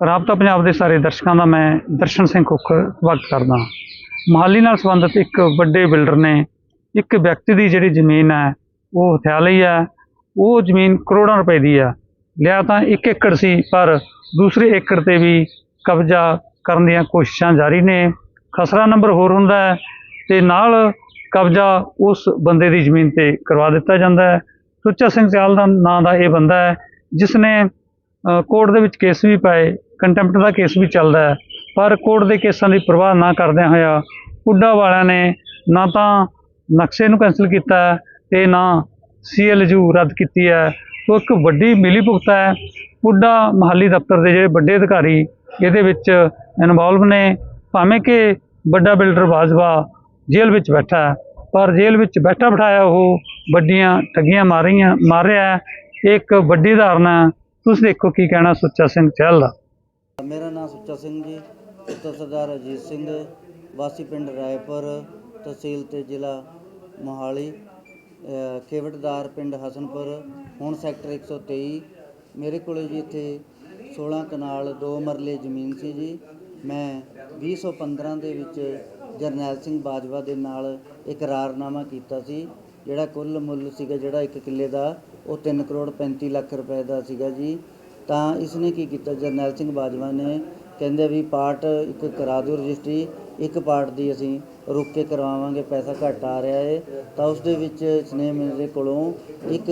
ਰਾਬਤਾ ਪੰਜਾਬ ਦੇ ਸਾਰੇ ਦਰਸ਼ਕਾਂ ਦਾ ਮੈਂ ਦਰਸ਼ਨ ਸਿੰਘ ਕੁੱਖ ਸਵਾਗਤ ਕਰਦਾ ਹਾਂ। ਮਹਾਲੀ ਨਾਲ ਸੰਬੰਧਿਤ ਇੱਕ ਵੱਡੇ ਬਿਲਡਰ ਨੇ ਇੱਕ ਵਿਅਕਤੀ ਦੀ ਜਿਹੜੀ ਜ਼ਮੀਨ ਹੈ, ਉਹ ਹਥਿਆ ਲਈ ਹੈ, ਉਹ ਜ਼ਮੀਨ ਕਰੋੜਾਂ ਰੁਪਏ ਦੀ ਹੈ। ਲਿਆ ਤਾਂ 1 ਏਕੜ ਸੀ, ਪਰ ਦੂਸਰੇ ਏਕੜ ਤੇ ਵੀ ਕਬਜ਼ਾ ਕਰਨ ਦੀਆਂ ਕੋਸ਼ਿਸ਼ਾਂ ਜਾਰੀ ਨੇ। ਖਸਰਾ ਨੰਬਰ ਹੋਰ ਹੁੰਦਾ ਹੈ ਤੇ ਨਾਲ ਕਬਜ਼ਾ ਉਸ ਬੰਦੇ ਦੀ ਜ਼ਮੀਨ ਤੇ ਕਰਵਾ ਦਿੱਤਾ ਜਾਂਦਾ ਹੈ। ਸੁੱਚਾ ਸਿੰਘ ਸਿਆਲ ਦਾ ਨਾਂ ਦਾ ਇਹ ਬੰਦਾ ਹੈ ਜਿਸ ਨੇ ਕੋਰਟ ਦੇ ਵਿੱਚ ਕੇਸ ਵੀ ਪਾਏ ਕੰਟੈਂਪਟ ਦਾ ਕੇਸ ਵੀ ਚੱਲਦਾ ਹੈ। ਪਰ ਕੋਰਟ ਦੇ ਕੇਸਾਂ ਦੀ ਪਰਵਾਹ ਨਾ ਕਰਦਿਆਂ ਹੋਇਆ ਪੁੱਡਾ ਵਾਲਿਆਂ ਨੇ ਨਾ ਤਾਂ ਨਕਸ਼ੇ ਨੂੰ ਕੈਂਸਲ ਕੀਤਾ ਹੈ ਤੇ ਨਾ ਸੀਐਲਯੂ ਰੱਦ ਕੀਤੀ ਹੈ। ਸੋ ਇੱਕ ਵੱਡੀ ਮਿਲੀ ਭੁਗਤ ਹੈ। ਪੁੱਡਾ ਮਹਾਲੀ ਦਫ਼ਤਰ ਦੇ ਜਿਹੜੇ ਵੱਡੇ ਅਧਿਕਾਰੀ, ਇਹਦੇ ਵਿੱਚ ਇਨਵੋਲਵ ਨੇ। ਭਾਵੇਂ ਕਿ ਵੱਡਾ ਬਿਲਡਰ ਬਾਜਵਾ ਜੇਲ੍ਹ ਵਿੱਚ ਬੈਠਾ ਪਰ ਜੇਲ੍ਹ ਵਿੱਚ ਬੈਠਾ ਬਿਠਾਇਆ ਉਹ ਵੱਡੀਆਂ ਠੱਗੀਆਂ ਮਾਰ ਰਹੀਆਂ ਮਾਰ ਰਿਹਾ ਇਹ ਇੱਕ ਵੱਡੀ ਉਦਾਹਰਨ ਹੈ। ਤੁਸੀਂ ਦੇਖੋ ਕੀ ਕਹਿਣਾ ਸੁੱਚਾ ਸਿੰਘ ਚਹਿਲ ਦਾ। ਮੇਰਾ ਨਾਮ ਸੁੱਚਾ ਸਿੰਘ ਜੀ ਪੁੱਤਰ ਸਰਦਾਰ ਅਜੀਤ ਸਿੰਘ, ਵਾਸੀ ਪਿੰਡ ਰਾਏਪੁਰ, ਤਹਿਸੀਲ ਤੇ ਜ਼ਿਲ੍ਹਾ ਮੋਹਾਲੀ, ਅਹ ਪਿੰਡ ਹਸਨਪੁਰ, ਹੁਣ ਸੈਕਟਰ 123 ਮੇਰੇ ਕੋਲੇ ਜੀ ਇੱਥੇ 16 ਕਨਾਲ 2 ਮਰਲੇ ਜ਼ਮੀਨ ਸੀ ਜੀ। ਮੈਂ 2015 ਦੇ ਵਿੱਚ ਜਰਨੈਲ ਸਿੰਘ ਬਾਜਵਾ ਦੇ ਨਾਲ ਇਕਰਾਰਨਾਮਾ ਕੀਤਾ ਸੀ, ਜਿਹੜਾ ਕੁੱਲ ਮੁੱਲ ਸੀਗਾ ਜਿਹੜਾ ਇੱਕ ਕਿੱਲੇ ਦਾ ਉਹ 3 ਕਰੋੜ 35 ਲੱਖ ਰੁਪਏ ਦਾ ਸੀਗਾ ਜੀ। ਤਾਂ ਇਸ ਨੇ ਕੀ ਕੀਤਾ? ਜਰਨੈਲ ਸਿੰਘ ਬਾਜਵਾ ਨੇ ਕਹਿੰਦੇ ਵੀ ਪਾਰਟ ਇੱਕ ਕਰਾ ਦਿਓ ਰਜਿਸਟਰੀ, ਇੱਕ ਪਾਰਟ ਦੀ ਅਸੀਂ ਰੁਕ ਕੇ ਕਰਵਾਵਾਂਗੇ, ਪੈਸਾ ਘੱਟ ਆ ਰਿਹਾ ਏ। ਤਾਂ ਉਸ ਦੇ ਵਿੱਚ ਇਸਨੇ ਮੇਰੇ ਕੋਲੋਂ ਇੱਕ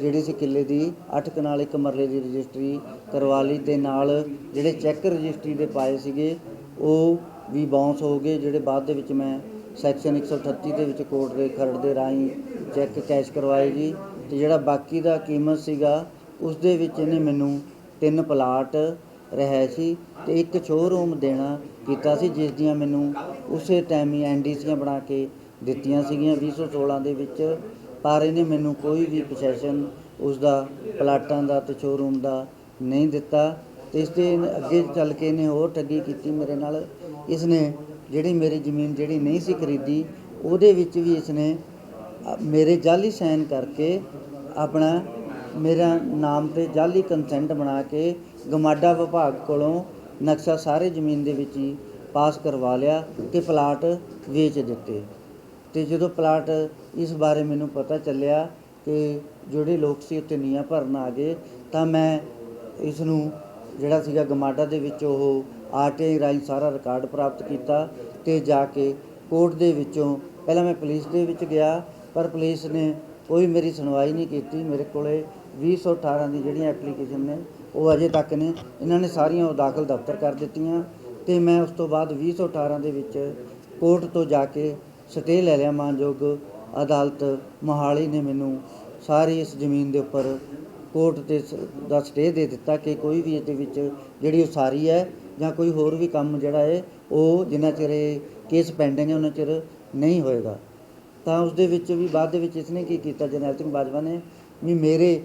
ਜਿਹੜੀ ਸੀ ਕਿੱਲੇ ਦੀ 8 ਕਨਾਲ ਇੱਕ ਮਰਲੇ ਦੀ ਰਜਿਸਟਰੀ ਕਰਵਾ ਲਈ ਤੇ ਨਾਲ ਜਿਹੜੇ ਚੈੱਕ ਰਜਿਸਟਰੀ ਦੇ ਪਾਏ ਸੀਗੇ, ਉਹ ਵੀ ਬਾਉਂਸ ਹੋ ਗਏ, ਜਿਹੜੇ ਬਾਅਦ ਦੇ ਵਿੱਚ ਮੈਂ ਸੈਕਸ਼ਨ 138 ਦੇ ਵਿੱਚ ਕੋਰਟ ਦੇ ਖਰੜ ਦੇ ਰਾਹੀਂ ਚੈੱਕ ਕੈਸ਼ ਕਰਵਾਏ ਜੀ। ਤੇ ਜਿਹੜਾ ਬਾਕੀ ਦਾ ਕੀਮਤ ਸੀਗਾ ਉਸ ਦੇ ਵਿੱਚ ਇਹਨੇ ਮੈਨੂੰ ਤਿੰਨ ਪਲਾਟ ਰਿਹਾਇਸ਼ੀ ਤੇ ਇੱਕ ਸ਼ੋਅਰੂਮ ਦੇਣਾ ਕੀਤਾ ਸੀ, ਜਿਸ ਦੀਆਂ ਮੈਨੂੰ ਉਸੇ ਟਾਈਮ ਹੀ ਐਨਡੀਸੀਆਂ ਬਣਾ ਕੇ ਦਿੱਤੀਆਂ ਸੀਗੀਆਂ 2016 ਦੇ ਵਿੱਚ। ਪਰ ਇਹਨੇ ਮੈਨੂੰ ਕੋਈ ਵੀ ਪੋਸੈਸ਼ਨ ਉਸ ਦਾ ਪਲਾਟਾਂ ਦਾ ਤੇ ਸ਼ੋਅਰੂਮ ਦਾ ਨਹੀਂ ਦਿੱਤਾ। ਤੇ ਇਸ ਦੇ ਅੱਗੇ ਚੱਲ ਕੇ ਇਹਨੇ ਹੋਰ ਠੱਗੀ ਕੀਤੀ ਮੇਰੇ ਨਾਲ। ਇਸਨੇ ਜਿਹੜੀ ਮੇਰੀ ਜ਼ਮੀਨ ਜਿਹੜੀ ਨਹੀਂ ਸੀ ਖਰੀਦੀ, ਉਹਦੇ ਵਿੱਚ ਵੀ ਇਸਨੇ ਮੇਰੇ ਜਾਲੀ ਸਾਈਨ ਕਰਕੇ ਆਪਣਾ ਮੇਰਾ ਨਾਮ ਤੇ ਜਾਲੀ ਕੰਸੈਂਟ ਬਣਾ ਕੇ ਗਮਾਡਾ ਵਿਭਾਗ ਕੋਲੋਂ ਨਕਸ਼ਾ ਸਾਰੇ ਜ਼ਮੀਨ ਦੇ ਵਿੱਚ ਹੀ ਪਾਸ ਕਰਵਾ ਲਿਆ ਕਿ ਪਲਾਟ ਵੇਚ ਦਿੱਤੇ। ਤੇ ਜਦੋਂ ਪਲਾਟ ਇਸ ਬਾਰੇ ਮੈਨੂੰ ਪਤਾ ਚੱਲਿਆ ਕਿ ਜਿਹੜੇ ਲੋਕ ਸੀ ਉੱਥੇ ਨੀਆਂ ਭਰਨ ਆ ਗਏ, ਤਾਂ ਮੈਂ ਇਸ ਨੂੰ ਜਿਹੜਾ ਸੀਗਾ ਗਮਾਡਾ ਦੇ ਵਿੱਚ ਉਹ ਆਰਟੀਆਈ ਰਾਹੀਂ ਸਾਰਾ ਰਿਕਾਰਡ ਪ੍ਰਾਪਤ ਕੀਤਾ ਤੇ ਜਾ ਕੇ ਕੋਰਟ ਦੇ ਵਿੱਚੋਂ ਪਹਿਲਾਂ ਮੈਂ ਪੁਲਿਸ ਦੇ ਵਿੱਚ ਗਿਆ ਪਰ ਪੁਲਿਸ ਨੇ ਕੋਈ ਮੇਰੀ ਸੁਣਵਾਈ ਨਹੀਂ ਕੀਤੀ। ਮੇਰੇ ਕੋਲੇ 2018 ਦੀ ਜਿਹੜੀਆਂ ਐਪਲੀਕੇਸ਼ਨ ਨੇ, ਉਹ ਅਜੇ ਤੱਕ ਨੇ। ਇਹਨਾਂ ਨੇ ਸਾਰੀਆਂ ਉਹ ਦਾਖਲ ਦਫ਼ਤਰ ਕਰ ਦਿੱਤੀਆਂ ਤੇ ਮੈਂ ਉਸ ਤੋਂ ਬਾਅਦ 2018 ਦੇ ਵਿੱਚ ਕੋਰਟ ਤੋਂ ਜਾ ਕੇ ਸਟੇ ਲੈ ਲਿਆ ਮਾਨਯੋਗ ਅਦਾਲਤ ਮੋਹਾਲੀ ਨੇ ਮੈਨੂੰ ਸਾਰੀ ਇਸ ਜ਼ਮੀਨ ਦੇ ਉੱਪਰ ਕੋਰਟ ਤੇ ਸ- ਦਾ ਸਟੇ ਦੇ ਦਿੱਤਾ ਕਿ ਕੋਈ ਵੀ ਇਹਦੇ ਵਿੱਚ ਜਿਹੜੀ ਉਸਾਰੀ ਹੈ ਜਾਂ ਕੋਈ ਹੋਰ ਵੀ ਕੰਮ ਜਿਹੜਾ ਹੈ, ਉਹ ਜਿੰਨਾ ਚਿਰ ਇਹ ਕੇਸ ਪੈਂਡਿੰਗ ਹੈ, ਉਹਨਾਂ ਚਿਰ ਨਹੀਂ ਹੋਏਗਾ। ਤਾਂ ਉਸ ਦੇ ਵਿੱਚ ਵੀ ਬਾਅਦ ਦੇ ਵਿੱਚ ਇਸਨੇ ਕੀ ਕੀਤਾ, ਜਰਨੈਲ ਸਿੰਘ ਬਾਜਵਾ ਨੇ ਵੀ ਮੇਰੇ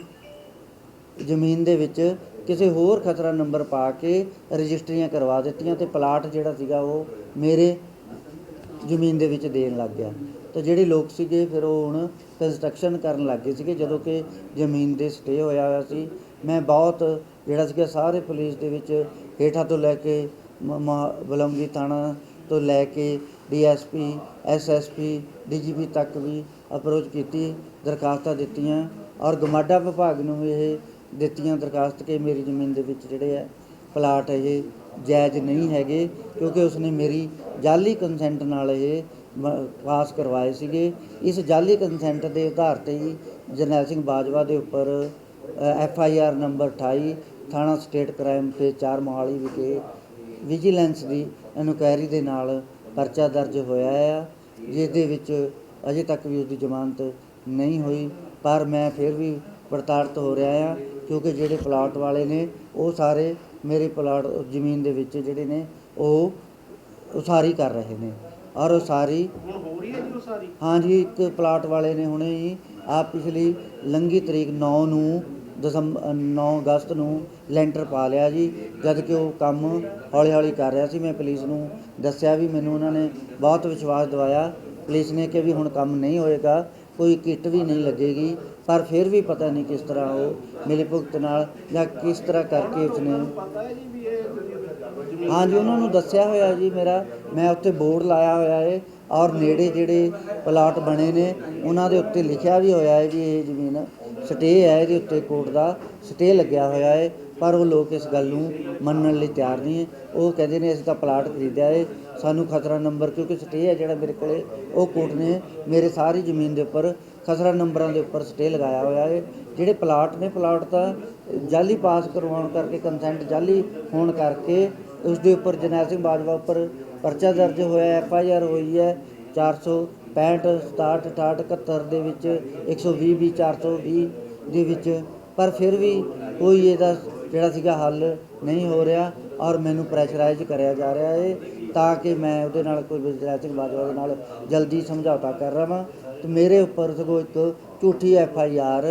ਜ਼ਮੀਨ ਦੇ ਵਿੱਚ ਕਿਸੇ ਹੋਰ ਖਤਰਾ ਨੰਬਰ ਪਾ ਕੇ ਰਜਿਸਟਰੀਆਂ ਕਰਵਾ ਦਿੱਤੀਆਂ ਤੇ ਪਲਾਟ ਜਿਹੜਾ ਸੀਗਾ ਉਹ ਮੇਰੇ ਜ਼ਮੀਨ ਦੇ ਵਿੱਚ ਦੇਣ ਲੱਗ ਗਿਆ। ਤਾਂ ਜਿਹੜੇ ਲੋਕ ਸੀਗੇ, ਫਿਰ ਉਹ ਹੁਣ ਕੰਸਟਰਕਸ਼ਨ ਕਰਨ ਲੱਗ ਗਏ ਸੀਗੇ, ਜਦੋਂ ਕਿ ਜ਼ਮੀਨ ਦੇ ਸਟੇ ਹੋਇਆ ਹੋਇਆ ਸੀ। ਮੈਂ ਬਹੁਤ ਜਿਹੜਾ ਸੀਗਾ, ਸਾਰੇ ਪੁਲਿਸ ਦੇ ਵਿੱਚ ਹੇਠਾਂ ਤੋਂ ਲੈ ਕੇ ਮ- ਮ- ਬਲਮਗੀ ਥਾਣਾ ਤੋਂ ਲੈ ਕੇ ਡੀਐਸਪੀ, ਐਸਐਸਪੀ, ਡੀਜੀਪੀ ਤੱਕ ਵੀ ਅਪਰੋਚ ਕੀਤੀ, ਦਰਖਾਸਤਾਂ ਦਿੱਤੀਆਂ ਔਰ ਗਮਾਡਾ ਵਿਭਾਗ ਨੂੰ ਵੀ ਇਹ ਦਿੱਤੀਆਂ ਦਰਖਾਸਤ ਕਿ ਮੇਰੀ ਜ਼ਮੀਨ ਦੇ ਵਿੱਚ ਜਿਹੜੇ ਹੈ ਪਲਾਟ ਇਹ ਜਾਇਜ਼ ਨਹੀਂ ਹੈਗੇ ਕਿਉਂਕਿ ਉਸਨੇ ਮੇਰੀ ਜਾਲੀ ਕੰਸੈਂਟ ਨਾਲ ਇਹ ਪਾਸ ਕਰਵਾਏ ਸੀਗੇ। ਇਸ ਜਾਲੀ ਕੰਸੈਂਟ ਦੇ ਆਧਾਰ ਤੇ ਹੀ ਜਰਨੈਲ ਸਿੰਘ ਬਾਜਵਾ ਦੇ ਉੱਪਰ ਐਫ ਆਈ ਆਰ ਨੰਬਰ 28 ਥਾਣਾ ਸਟੇਟ ਕ੍ਰਾਈਮ ਤੇ 4 ਮੋਹਾਲੀ ਵਿਖੇ ਵਿਜੀਲੈਂਸ ਦੀ ਇਨਕੁਆਇਰੀ ਦੇ ਨਾਲ ਪਰਚਾ ਦਰਜ ਹੋਇਆ ਆ ਜਿਸ ਦੇ ਵਿੱਚ ਅਜੇ ਤੱਕ ਵੀ ਉਸਦੀ ਜ਼ਮਾਨਤ ਨਹੀਂ ਹੋਈ ਪਰ ਮੈਂ ਫਿਰ ਵੀ ਪ੍ਰਤਾੜਿਤ ਹੋ ਰਿਹਾ ਆ ਕਿਉਂਕਿ ਜਿਹੜੇ ਪਲਾਟ ਵਾਲੇ ਨੇ ਉਹ ਸਾਰੇ ਮੇਰੇ ਪਲਾਟ ਜ਼ਮੀਨ ਦੇ ਵਿੱਚ ਜਿਹੜੇ ਨੇ ਉਹ ਉਸਾਰੀ ਕਰ ਰਹੇ ਨੇ ਔਰ ਉਸਾਰੀ ਹੁਣ ਹੋ ਰਹੀ ਹੈ ਜੀ ਉਹ ਸਾਰੀ ਹਾਂਜੀ ਇੱਕ ਪਲਾਟ ਵਾਲੇ ਨੇ ਹੁਣੇ ਹੀ ਆ ਪਿਛਲੀ ਲੰਗੀ ਤਰੀਕ 9 ਨੂੰ ਦਸੰਬਰ 9 ਅਗਸਤ ਨੂੰ ਲੈਂਟਰ ਪਾ ਲਿਆ ਜੀ। ਜਦ ਕਿ ਉਹ ਕੰਮ ਹੌਲੀ ਹੌਲੀ ਕਰ ਰਿਹਾ ਸੀ। ਮੈਂ ਪੁਲਿਸ ਨੂੰ ਦੱਸਿਆ ਵੀ ਮੈਨੂੰ ਉਹਨਾਂ ਨੇ ਬਹੁਤ ਵਿਸ਼ਵਾਸ ਦਿਵਾਇਆ। ਪੁਲਿਸ ਨੇ ਕਿ ਵੀ ਹੁਣ ਕੰਮ ਨਹੀਂ ਹੋਏਗਾ, ਕੋਈ ਕਿੱਟ ਵੀ ਨਹੀਂ ਲੱਗੇਗੀ। ਪਰ ਫਿਰ ਵੀ ਪਤਾ ਨਹੀਂ ਕਿਸ ਤਰ੍ਹਾਂ ਉਹ ਮਿਲੀ ਭੁਗਤ ਨਾਲ ਜਾਂ ਕਿਸ ਤਰ੍ਹਾਂ ਕਰਕੇ ਉਸਨੇ ਹਾਂਜੀ, ਉਹਨਾਂ ਨੂੰ ਦੱਸਿਆ ਹੋਇਆ ਜੀ ਮੇਰਾ। ਮੈਂ ਉੱਤੇ ਬੋਰਡ ਲਾਇਆ ਹੋਇਆ ਹੈ ਔਰ ਨੇੜੇ ਜਿਹੜੇ ਪਲਾਟ ਬਣੇ ਨੇ। ਉਹਨਾਂ ਦੇ ਉੱਤੇ ਲਿਖਿਆ ਵੀ ਹੋਇਆ ਹੈ ਵੀ ਇਹ ਜ਼ਮੀਨ ਸਟੇ ਹੈ ਇਹਦੇ ਉੱਤੇ ਕੋਰਟ ਦਾ, ਸਟੇ ਲੱਗਿਆ ਹੋਇਆ ਹੈ, ਪਰ ਉਹ ਲੋਕ ਇਸ ਗੱਲ ਨੂੰ ਮੰਨਣ ਲਈ ਤਿਆਰ ਨਹੀਂ ਹੈ। ਉਹ ਕਹਿੰਦੇ ਨੇ ਅਸੀਂ ਤਾਂ ਪਲਾਟ ਖਰੀਦਿਆ ਹੈ, ਸਾਨੂੰ ਖਤਰਾ ਨੰਬਰ, ਕਿਉਂਕਿ ਸਟੇ ਹੈ ਜਿਹੜਾ ਮੇਰੇ ਕੋਲੇ, ਉਹ ਕੋਰਟ ਨੇ ਮੇਰੇ ਸਾਰੀ ਜ਼ਮੀਨ ਦੇ ਉੱਪਰ ਖਸਰਾ ਨੰਬਰਾਂ ਦੇ ਉੱਪਰ ਸਟੇ ਲਗਾਇਆ ਹੋਇਆ ਹੈ। ਜਿਹੜੇ ਪਲਾਟ ਨੇ, ਪਲਾਟ ਦਾ ਜਾਲੀ ਪਾਸ ਕਰਵਾਉਣ ਕਰਕੇ ਕੰਸੈਂਟ ਜਾਲੀ ਹੋਣ ਕਰਕੇ ਉਸ ਦੇ ਉੱਪਰ ਜਰਨੈਲ ਸਿੰਘ ਬਾਜਵਾ ਉੱਪਰ ਪਰਚਾ ਦਰਜ ਹੋਇਆ ਐਫ ਆਈ ਆਰ ਹੋਈ ਹੈ 465 67 68 71 ਦੇ ਵਿੱਚ 120 ਵੀ 420 ਦੇ ਵਿੱਚ। ਪਰ ਫਿਰ ਵੀ ਕੋਈ ਇਹਦਾ ਜਿਹੜਾ ਸੀਗਾ ਹੱਲ ਨਹੀਂ ਹੋ ਰਿਹਾ ਔਰ ਮੈਨੂੰ ਪ੍ਰੈਸ਼ਰਾਈਜ਼ ਕਰਿਆ ਜਾ ਰਿਹਾ ਹੈ ਤਾਂ ਕਿ ਮੈਂ ਉਹਦੇ ਨਾਲ ਕੋਈ ਜਰਨੈਲ ਸਿੰਘ ਬਾਜਵਾ ਦੇ ਨਾਲ ਜਲਦੀ ਸਮਝੌਤਾ ਕਰ ਰਵਾਂ। ਤੇ ਮੇਰੇ ਉੱਪਰ ਸਗੋਂ ਇੱਕ ਝੂਠੀ ਐਫ ਆਈ ਆਰ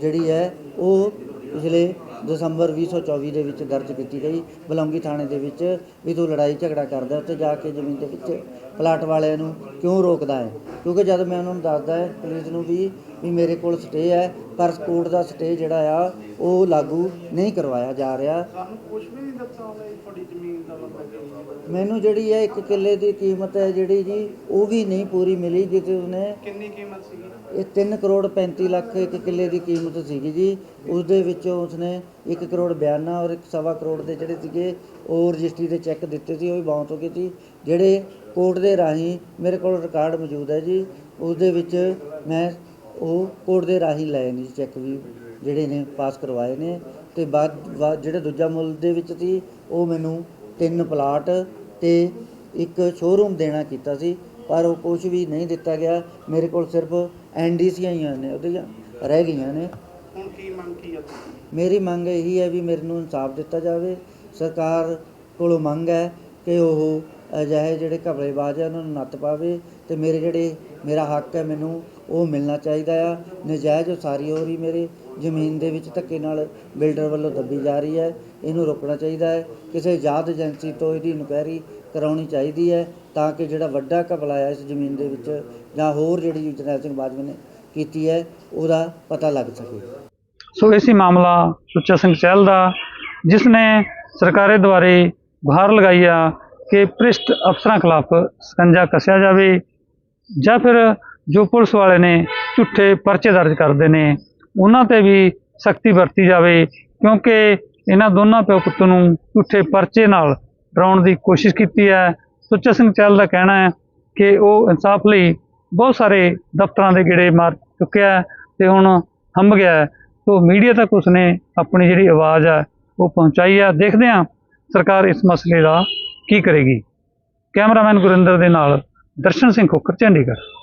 ਜਿਹੜੀ ਹੈ, ਉਹ ਪਿਛਲੇ ਦਸੰਬਰ 2024 ਦੇ ਵਿੱਚ ਦਰਜ ਕੀਤੀ ਗਈ। ਬਲੌਂਗੀ ਥਾਣੇ ਦੇ ਵਿੱਚ ਵੀ ਤੂੰ ਲੜਾਈ ਝਗੜਾ ਕਰਦਾ ਉੱਥੇ ਜਾ ਕੇ ਜ਼ਮੀਨ ਦੇ ਵਿੱਚ। ਪਲਾਟ ਵਾਲਿਆਂ ਨੂੰ ਕਿਉਂ ਰੋਕਦਾ ਹੈ? ਕਿਉਂਕਿ ਜਦ ਮੈਂ ਉਹਨਾਂ ਨੂੰ ਦੱਸਦਾ ਹੈ ਪੁਲਿਸ ਨੂੰ ਵੀ ਵੀ ਮੇਰੇ ਕੋਲ ਸਟੇ ਹੈ ਪਰ ਕੋਰਟ ਦਾ ਸਟੇ ਜਿਹੜਾ ਆ ਉਹ ਲਾਗੂ ਨਹੀਂ ਕਰਵਾਇਆ ਜਾ ਰਿਹਾ। ਸਾਨੂੰ ਕੁਝ ਵੀ ਨਹੀਂ ਦੱਸਿਆ ਉਹਨੇ ਤੁਹਾਡੀ ਜ਼ਮੀਨ ਦਾ ਮਤਲਬ ਮੈਨੂੰ ਜਿਹੜੀ ਹੈ ਇੱਕ ਕਿੱਲੇ ਦੀ ਕੀਮਤ ਹੈ ਜਿਹੜੀ ਜੀ ਉਹ ਵੀ ਨਹੀਂ ਪੂਰੀ ਮਿਲੀ ਜਿੱਤੇ ਉਹਨੇ ਕਿੰਨੀ ਕੀਮਤ ਸੀਗੀ? ਇਹ 3 ਕਰੋੜ 35 ਲੱਖ ਇੱਕ ਕਿੱਲੇ ਦੀ ਕੀਮਤ ਸੀਗੀ ਜੀ। ਉਸ ਦੇ ਵਿੱਚੋਂ ਉਸਨੇ 1 ਕਰੋੜ ਬਿਆਨਾ ਔਰ ਇੱਕ ਸਵਾ ਕਰੋੜ ਦੇ ਜਿਹੜੇ ਸੀਗੇ ਉਹ ਰਜਿਸਟਰੀ ਦੇ ਚੈੱਕ ਦਿੱਤੇ ਸੀ ਉਹ ਵੀ ਬਾਉਂਸ ਹੋ ਗਏ ਸੀ। ਜਿਹੜੇ ਕੋਰਟ ਦੇ ਰਾਹੀਂ ਮੇਰੇ ਕੋਲ ਰਿਕਾਰਡ ਮੌਜੂਦ ਹੈ ਜੀ। ਉਸ ਦੇ ਵਿੱਚ ਮੈਂ ਉਹ ਕੋਰਟ ਦੇ ਰਾਹੀਂ ਲਏ ਨੇ ਚੈੱਕ ਵੀ ਜਿਹੜੇ ਨੇ ਪਾਸ ਕਰਵਾਏ ਨੇ। ਤੇ ਬਾਅਦ ਜਿਹੜੇ ਦੂਜਾ ਮੁੱਲ ਦੇ ਵਿੱਚ ਸੀ ਉਹ ਮੈਨੂੰ ਤਿੰਨ ਪਲਾਟ ਤੇ ਇੱਕ ਸ਼ੋਰੂਮ ਦੇਣਾ ਕੀਤਾ ਸੀ। ਪਰ ਉਹ ਕੁਝ ਵੀ ਨਹੀਂ ਦਿੱਤਾ ਗਿਆ। ਮੇਰੇ ਕੋਲ ਸਿਰਫ ਐਨਡੀਸੀਆਂ ਹੀ ਨੇ ਉਹਦੇ ਰਹਿ ਗਈਆਂ ਨੇ। ਹੁਣ ਕੀ ਮੰਗ ਕੀ ਹੈ? ਮੇਰੀ ਮੰਗ ਇਹੀ ਹੈ ਵੀ ਮੇਰੇ ਨੂੰ ਇਨਸਾਫ ਦਿੱਤਾ ਜਾਵੇ। ਸਰਕਾਰ ਕੋਲੋਂ ਮੰਗ ਹੈ ਕਿ ਉਹ ਅਜਿਹੇ ਜਿਹੜੇ ਘਪਲੇਬਾਜ਼ ਆ, ਉਹਨਾਂ ਨੂੰ ਨੱਥ ਪਾਵੇ ਅਤੇ ਮੇਰੇ ਜਿਹੜੇ, ਮੇਰਾ ਹੱਕ ਹੈ ਮੈਨੂੰ ਉਹ ਮਿਲਣਾ ਚਾਹੀਦਾ ਆ। ਨਜਾਇਜ਼ ਉਸਾਰੀ ਹੋ ਰਹੀ ਮੇਰੇ, ਜ਼ਮੀਨ ਦੇ ਵਿੱਚ ਧੱਕੇ ਨਾਲ ਬਿਲਡਰ ਵੱਲੋਂ ਦੱਬੀ ਜਾ ਰਹੀ ਹੈ। ਇਹਨੂੰ ਰੋਕਣਾ ਚਾਹੀਦਾ ਹੈ। ਕਿਸੇ ਆਜ਼ਾਦ ਏਜੰਸੀ ਤੋਂ ਇਹਦੀ ਇਨਕੁਆਇਰੀ ਕਰਾਉਣੀ ਚਾਹੀਦੀ ਹੈ ਤਾਂ ਕਿ ਜਿਹੜਾ ਵੱਡਾ ਘਪਲਾ ਆ ਇਸ ਜ਼ਮੀਨ ਦੇ ਵਿੱਚ ਜਾਂ ਹੋਰ ਜਿਹੜੀ ਜਰਨੈਲ ਸਿੰਘ ਬਾਜਵਾ ਨੇ ਕੀਤੀ ਹੈ, ਉਹਦਾ ਪਤਾ ਲੱਗ ਸਕੇ। ਸੋ ਇਸੀ ਮਾਮਲਾ ਸੁੱਚਾ ਸਿੰਘ ਚਹਿਲ ਦਾ, ਜਿਸ ਨੇ ਸਰਕਾਰੇ ਦੁਆਰੇ ਗੁਹਾਰ ਲਗਾਈ ਆ। ਕਿ ਭ੍ਰਿਸ਼ਟ ਅਫਸਰਾਂ ਖਿਲਾਫ ਸਕੰਜਾ ਕੱਸਿਆ ਜਾਵੇ ਜਾਂ ਫਿਰ ਜੋ ਪੁਲਿਸ ਵਾਲੇ ਨੇ ਝੂਠੇ ਪਰਚੇ ਦਰਜ ਕਰਦੇ ਨੇ, ਉਹਨਾਂ ਤੇ ਵੀ ਸਖਤੀ ਵਰਤੀ ਜਾਵੇ, ਕਿਉਂਕਿ ਇਹਨਾਂ ਦੋਨਾਂ ਪਿਓ ਪੁੱਤ ਨੂੰ ਝੂਠੇ ਪਰਚੇ ਨਾਲ ਡਰਾਉਣ ਦੀ ਕੋਸ਼ਿਸ਼ ਕੀਤੀ ਹੈ। ਸੁੱਚਾ ਸਿੰਘ ਚਹਿਲ ਦਾ ਕਹਿਣਾ ਹੈ ਕਿ ਉਹ ਇਨਸਾਫ ਲਈ ਬਹੁਤ ਸਾਰੇ ਦਫ਼ਤਰਾਂ ਦੇ ਗੇੜੇ ਮਾਰ ਚੁੱਕਿਆ ਹੈ ਤੇ ਹੁਣ ਥੰਮ ਗਿਆ ਸੋ ਮੀਡੀਆ ਤੱਕ ਉਸਨੇ ਆਪਣੀ ਜਿਹੜੀ ਆਵਾਜ਼ ਹੈ ਉਹ ਪਹੁੰਚਾਈ ਹੈ। ਦੇਖਦੇ ਹਾਂ ਸਰਕਾਰ ਇਸ ਮਸਲੇ ਦਾ ਕੀ ਕਰੇਗੀ? ਕੈਮਰਾਮੈਨ ਗੁਰਿੰਦਰ ਦੇ ਨਾਲ ਦਰਸ਼ਨ ਸਿੰਘ ਖੋਖਰ ਚੰਡੀਗੜ੍ਹ।